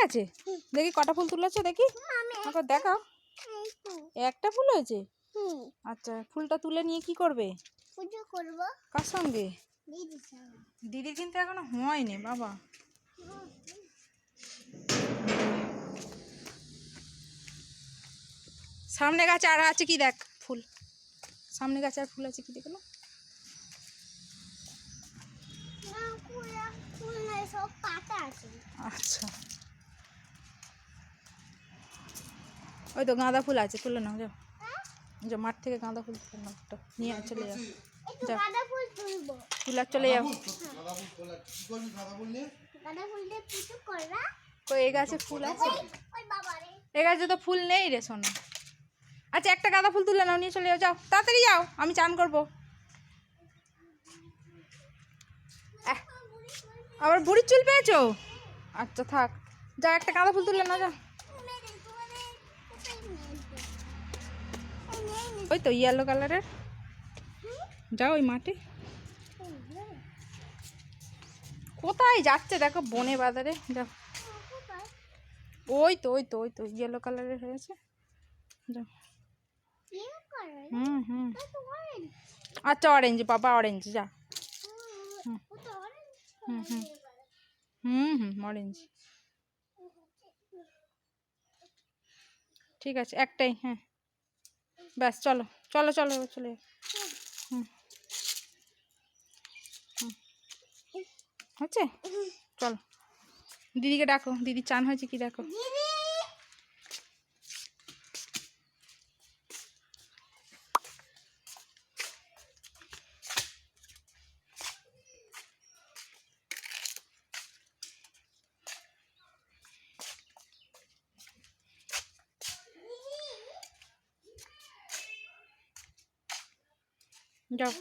তোলা দেখি কটা ফুল তুলেছে দেখি। আমাকে দেখাও। একটা ফুল হয়েছে? আচ্ছা ফুলটা তুলে নিয়ে কি করবে? কার সঙ্গে? দিদির কিন্তু এখনও হয়নি বাবা। সামনে গাছে আর আছে কি দেখ ফুল? সামনে গাছে আর ফুল আছে কি দেখল আছে। আচ্ছা। ওই তো গাঁদা ফুল আছে তুলে নাও যাও। হ্যাঁ যাও মাঠ থেকে গাঁদা ফুল তুলে নাও একটা। নিয়ে আয়, চলে যাও। যা। গাঁদা ফুল তুলবো। তুলে চলে যাও। গাঁদা ফুল দিয়ে পুজো করবা কই এই গাছে ফুল আছে? ওই বাবা রে। এই গাছে তো ফুল নেই রে সোনা। আচ্ছা একটা গাঁদা ফুল তুলে নাও নিয়ে চলে যাও যাও। তাড়াতাড়ি যাও আমি চান করব। আবার বুড়ির চুল পেয়েছ? আচ্ছা থাক। যা একটা গাঁদা ফুল তুলে নাও যা ওই তো ইয়েলো কালারের যাও ওই মাঠে। কোথায় যাচ্ছে দেখো বনে বাজারে, যাও। ওই তো ওই তো ওই তো ইয়েলো কালারের হয়েছে। হুম হুম। আচ্ছা অরেঞ্জ বাবা অরেঞ্জ যা। হুম। হুম হুম। হুম অরেঞ্জ ঠিক আছে, একটাই হ্যাঁ। ব্যাস চলো চলো চলো চলে হুম। হচ্ছে? চলো। দিদিকে ডাকো দিদি চান হয়েছে কি দেখো। যাও